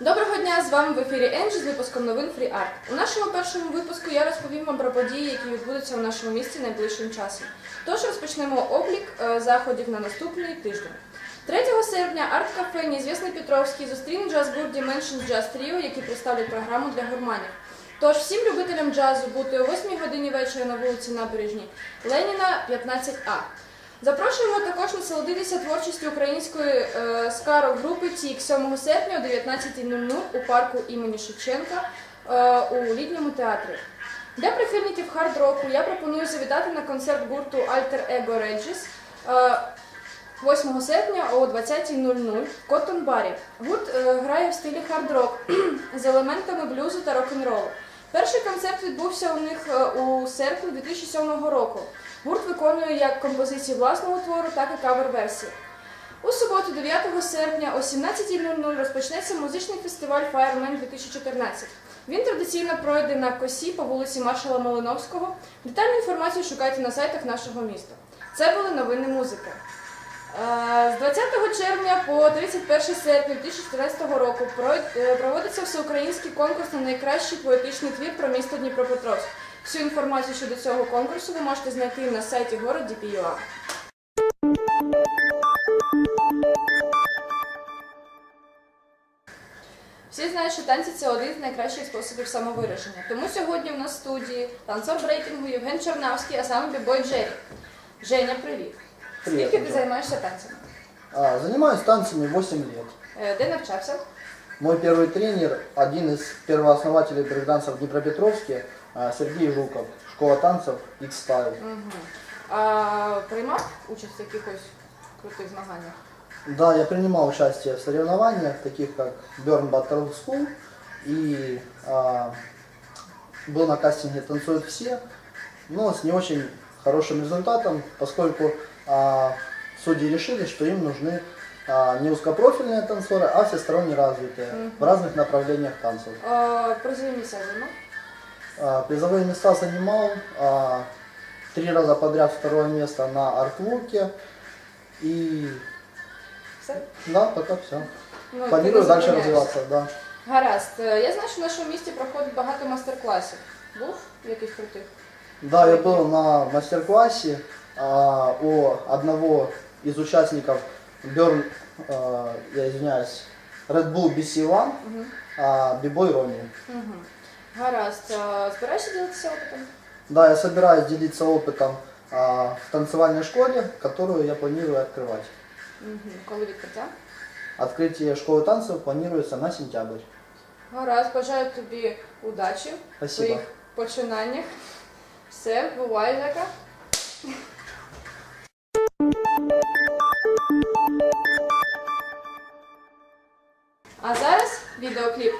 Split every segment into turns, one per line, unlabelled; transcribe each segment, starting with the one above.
Доброго дня! З вами в ефірі Енджі з випуском новин Free Art. У нашому першому випуску я розповім вам про події, які відбудуться у нашому місті найближчим часом. Тож розпочнемо облік е, заходів на наступний тиждень. 3 серпня арт-кафе Неізвісний Петровський зустріне джаз-гурт Dimensions Jazz Trio, які представлять програму для гурманів. Тож всім любителям джазу бути о 8 годині вечора на вулиці Набережній Леніна 15А. Запрошуємо також насолодитися творчістю української е, скарок групи ТІК 7 серпня о 19.00 у парку імені Шевченка е, у літньому театрі. Для прихильників хард-року я пропоную завітати на концерт гурту Alter Ego Regis е, 8 серпня о 20.00 в Коттон Барі. Гурт е, грає в стилі хард-рок з елементами блюзу та рок-н-ролу. Перший концерт відбувся у них у серпні 2007 року. Гурт виконує як композиції власного твору, так і кавер-версії. У суботу, 9 серпня о 17.00 розпочнеться музичний фестиваль Fireman 2014. Він традиційно пройде на косі по вулиці Маршала Малиновського. Детальну інформацію шукайте на сайтах нашого міста. Це були новини музики. Е, З 20 червня по 31 серпня 2014 року е, проводиться всеукраїнський конкурс на найкращий поетичний твір про місто Дніпропетровськ. Всю інформацію щодо цього конкурсу ви можете знайти на сайті город DPUA. Всі знають, що танці це один з найкращих способів самовираження. Тому сьогодні в нас в студії танцор брейкінгу Євген Чорнавський, а саме бібой Джері. Женя, привіт.
Привіт,
Скільки ти
Антон.
займаєшся танцями?
А, Занимаюсь танцами 8 лет.
Е, Де навчався?
Мой первый тренер, один из первооснователей брейкданса в Днепропетровске, а, Сергей Жуков. Школа танцев X-Style.
Угу. А приймав участь в якихось крутих змаганнях?
Да, я принимал участие в соревнованиях, таких как Burn Battle School, и а, был на кастинге «Танцуют все», но с не очень хорошим результатом, поскольку а, судьи решили, что им нужны а, не узкопрофильные танцоры, а всесторонне развитые в разных направлениях танцев.
Місця займав?
А, Призовые места занимал а, три раза подряд второе место на артвуке. И
Все?
да, пока все.
Ну, ти
Планирую
не
дальше
зупиняєшся.
развиваться, да.
Гаразд. Е, Я знаю, що в нашому місті проходить багато майстер-класів. Був якийсь крутих?
Да, я был на мастер-классе а, у одного из участников Burn, а, я извиняюсь, Red Bull BC One,
Угу.
а, Бибой Рони.
Угу. Гаразд. А, Збираєшся ділитися опитом?
Да, я собираюсь делиться опытом а, в танцевальной школе, которую я планирую открывать.
Угу. Коли відкриття?
Открытие школы танцев планируется на сентябрь.
Гаразд, бажаю тобі удачі в
Спасибо.
твоїх починаннях. Все, бувай, Жека. А зараз відеокліп.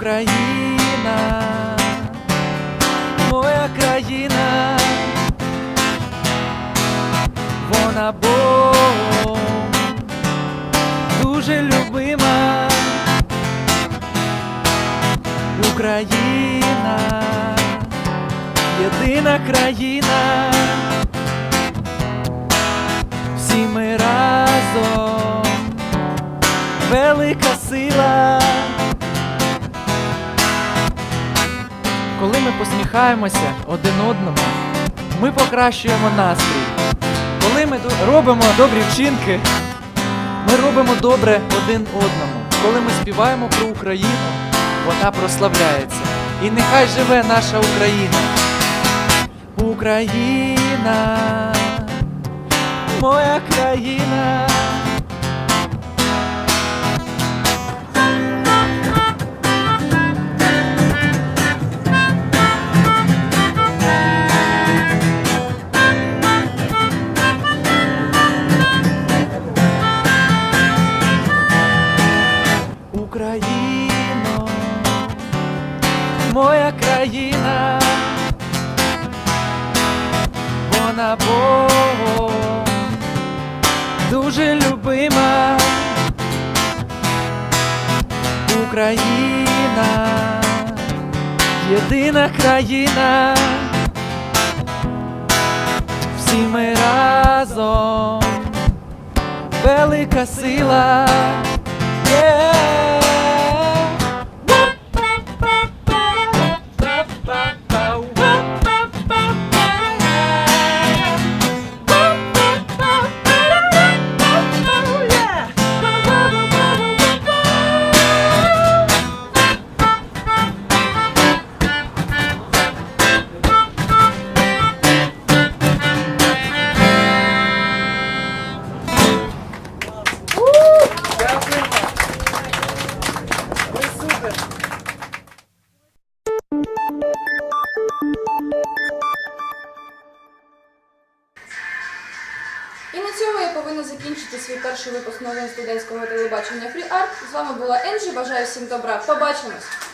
Україна, моя країна, вона Богом дуже любима. Україна, єдина країна, посміхаємося один одному, ми покращуємо настрій. Коли ми робимо добрі вчинки, ми робимо добре один одному. Коли ми співаємо про Україну, вона прославляється. І нехай живе наша Україна. Україна, моя країна. Богом дуже любима. Україна, єдина країна, всі ми разом, велика сила. Yeah.
Свій перший випуск новин студентського телебачення Free Art. З вами була Енджі. Бажаю всім добра. Побачимось!